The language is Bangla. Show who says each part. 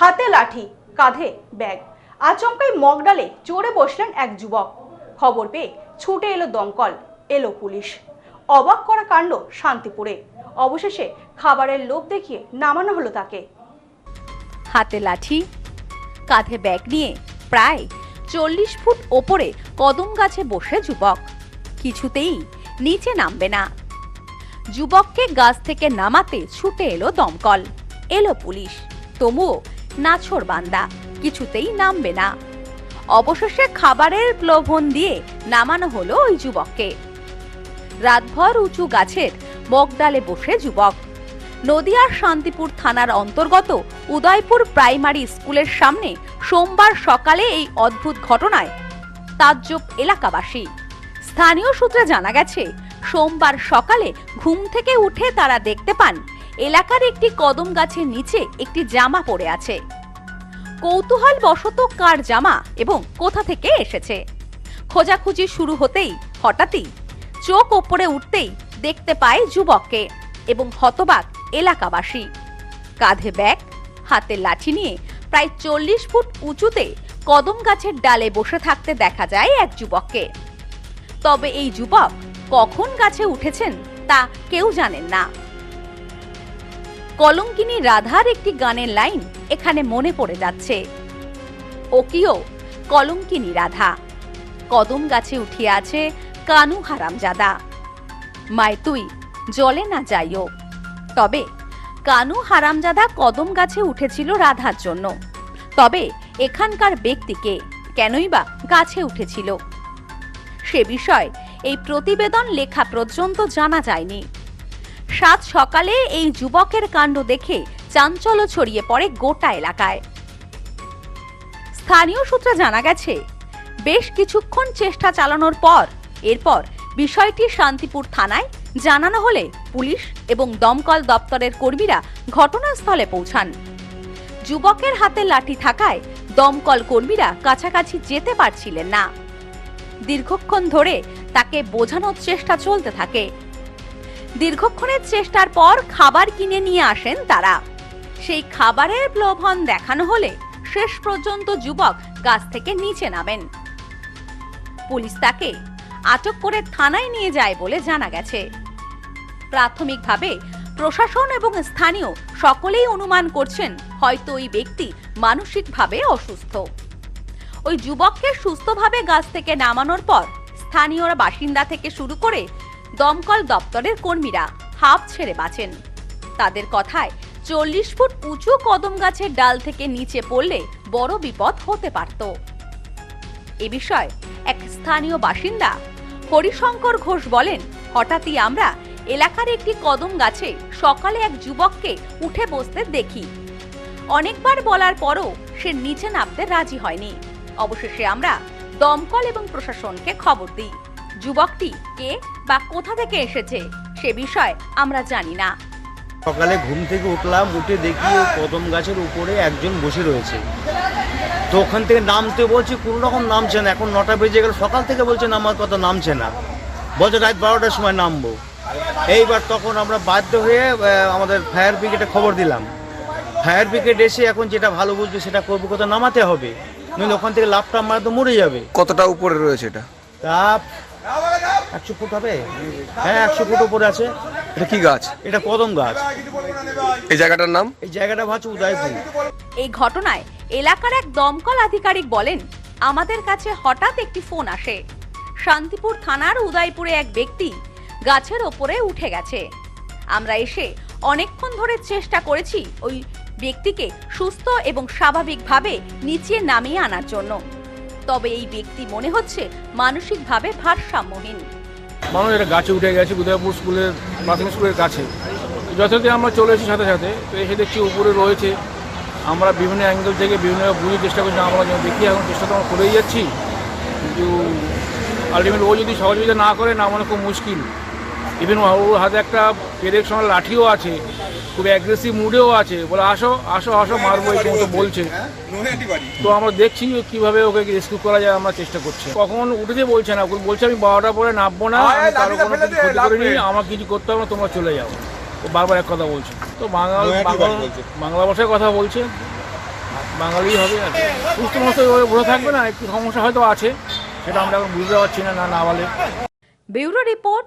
Speaker 1: হাতে লাঠি, কাঁধে ব্যাগ। আচমকাই মগডালে চড়ে বসলেন এক যুবক। খবর পেয়ে ছুটে এলো দমকল, এলো পুলিশ। অবাক করা কাণ্ড শান্তিপুরে। অবশেষে খাবারের লোভ দেখিয়ে নামানো হলো তাকে।
Speaker 2: হাতে লাঠি, কাঁধে ব্যাগ নিয়ে প্রায় চল্লিশ ফুট ওপরে কদম গাছে বসে যুবক। কিছুতেই নিচে নামবে না। যুবককে গাছ থেকে নামাতে ছুটে এলো দমকল, এলো পুলিশ। তবুও নাছর বান্দা, কিছুতেই নামবে না। অবশেষে খাবারের প্লোভন দিয়ে নামানো হলো ওই যুবককে। রাতভর উঁচু গাছের বকডালে বসে যুবক। নদিয়ার শান্তিপুর থানার অন্তর্গত উদয়পুর প্রাইমারি স্কুলের সামনে সোমবার সকালে এই অদ্ভুত ঘটনায় তাজ্জব এলাকাবাসী। স্থানীয় সূত্রে জানা গেছে, সোমবার সকালে ঘুম থেকে উঠে তারা দেখতে পান এলাকার একটি কদম গাছের নিচে একটি জামা পড়ে আছে। কৌতূহল বশত কার জামা এবং কোথা থেকে এসেছে? খোঁজাখুঁজি শুরু হতেই হঠাৎই চোখ ওপরে উঠতেই দেখতে পায় যুবককে এবং হতবাক এলাকাবাসী। কাঁধে ব্যাগ, হাতে লাঠি নিয়ে প্রায় চল্লিশ ফুট উঁচুতে কদম গাছের ডালে বসে থাকতে দেখা যায় এক যুবককে। তবে এই যুবক কখন গাছে উঠেছেন তা কেউ জানেন না। কলঙ্কিনী রাধার একটি গানের লাইন এখানে মনে পড়ে যাচ্ছে। ওকিও, কলঙ্কিনী রাধা, কদম গাছে উঠিয়ে আছে কানু হারামজাদা। মায় তুই, জলে না যাইও। তবে কানু হারামজাদা কদম গাছে উঠেছিল রাধার জন্য। তবে এখানকার ব্যক্তিকে কেনই বা গাছে উঠেছিল। সে বিষয় এই প্রতিবেদন লেখা পর্যন্ত জানা যায়নি। সাত সকালে এই যুবকের কাণ্ড দেখে চাঞ্চল্য ছড়িয়ে পড়ে গোটা এলাকায়। স্থানীয় সূত্রে জানা গেছে, বেশ কিছুক্ষণ চেষ্টা চালানোর পর, এরপর বিষয়টি শান্তিপুর থানায় জানানো হলে পুলিশ এবং দমকল দপ্তরের কর্মীরা ঘটনাস্থলে পৌঁছান। যুবকের হাতে লাঠি থাকায় দমকল কর্মীরা কাছাকাছি যেতে পারছিলেন না। দীর্ঘক্ষণ ধরে তাকে বোঝানোর চেষ্টা চলতে থাকে। দীর্ঘক্ষণের চেষ্টার পর খাবার কিনে নিয়ে আসেন তারা। সেই খাবারের প্রলোভন দেখানো হলে শেষ পর্যন্ত যুবক গাছ থেকে নিচে নামেন। পুলিশ তাকে আটক করে থানায় নিয়ে যায় বলে জানা গেছে। প্রাথমিকভাবে প্রশাসন এবং স্থানীয় সকলেই অনুমান করছেন হয়তো ওই ব্যক্তি মানসিকভাবে অসুস্থ। ওই যুবককে সুস্থভাবে গাছ থেকে নামানোর পর স্থানীয়রা বাসিন্দা থেকে শুরু করে দমকল দপ্তরের কর্মীরা হাফ ছেড়ে বাঁচেন। তাদের কথায় চল্লিশ ফুট উঁচু কদম গাছের ডাল থেকে নিচে পড়লে বড় বিপদ হতে পারত। এ বিষয়ে এক স্থানীয় বাসিন্দা হরিশঙ্কর ঘোষ বলেন, হঠাৎই আমরা এলাকার একটি কদম গাছে সকালে এক যুবককে উঠে বসতে দেখি। অনেকবার বলার পরও সে নিচে নামতে রাজি হয়নি। অবশেষে আমরা দমকল এবং প্রশাসনকে খবর দিই। যুবকটি কে বা কোথা থেকে এসেছে সে বিষয় আমরা জানি না।
Speaker 3: সকালে ঘুম থেকে উঠলাম উঠে দেখি কদম গাছের উপরে একজন বসে রয়েছে। তো ওখান থেকে নামতে বলছি কোনো রকম নামছে না এখন নটা বেজে গেল সকাল থেকে বলছে নামার কথা নামছে না। বলছে রাত বারোটার সময় নামবো। এইবার তখন আমরা বাধ্য হয়ে আমাদের ফায়ার ব্রিগেডে খবর দিলাম। ফায়ার ব্রিগেড এসে এখন যেটা ভালো বুঝবে সেটা করব কোথাও নামাতে হবে। নইলে ওখান থেকে লাভটা মারা তো মরে যাবে।
Speaker 4: কতটা উপরে রয়েছে এটা?
Speaker 3: তা একশো ফুট হবে? হ্যাঁ একশো ফুট উপরে আছে।
Speaker 4: এটা কি গাছ?
Speaker 3: এটা কদম গাছ।
Speaker 4: এই জায়গাটার নাম?
Speaker 3: এই জায়গাটা ভাবছে উদয়পুর।
Speaker 2: এই ঘটনায় এলাকার এক দমকল আধিকারিক বলেন আমাদের কাছে হঠাৎ একটি ফোন আসে। শান্তিপুর থানার উদয়পুরে এক ব্যক্তি গাছের ওপরে উঠে গেছে। আমরা এসে অনেকক্ষণ ধরে চেষ্টা করেছি ওই ব্যক্তিকে সুস্থ এবং স্বাভাবিকভাবে নিচে নামিয়ে আনার জন্য। তবে এই ব্যক্তি মনে হচ্ছে মানসিকভাবে ভারসাম্যহীন।
Speaker 5: মানুষ এটা গাছে উঠে গেছে, উদয়পুর স্কুলের প্রাথমিক স্কুলের কাছে। যথারীতি আমরা চলে এসেছি সাথে সাথে, তো এসে দেখছি উপরে রয়েছে। আমরা বিভিন্ন অ্যাঙ্গেল থেকে বিভিন্ন বুঝে চেষ্টা করছি আমরা যেন দেখি, এখন চেষ্টা তো আমরা করেই যাচ্ছি। কিন্তু আলটিমেট ও যদি সহযোগিতা না করে, না আমার খুব মুশকিল। ইভেন ওর হাতে একটা পেরেক সময় লাঠিও আছে খুব অ্যাগ্রেসিভ মুডেও আছে। বলে আসো আসো আসো মারবো এই সমস্ত বলছে তো আমরা দেখছি কীভাবে ওকে রেস্কিউ করা যায় আমরা চেষ্টা করছি। কখন উঠেছে বলছে না ওকে বলছে আমি বারোটা পরে নামবো না আমি কারও কোনো কিছু ক্ষতি করিনি আমার কিছু করতে হবে না তোমরা চলে যাও। ও বারবার এক কথা বলছে। তো বাংলা বাংলা ভাষায় কথা বলছে। বাঙালি হবে আর সুস্থ মানুষ তো ওইভাবে বসে থাকবে না একটু সমস্যা হয়তো আছে সেটা আমরা এখন বুঝতে পারছি না না না বলে।
Speaker 2: Bureau report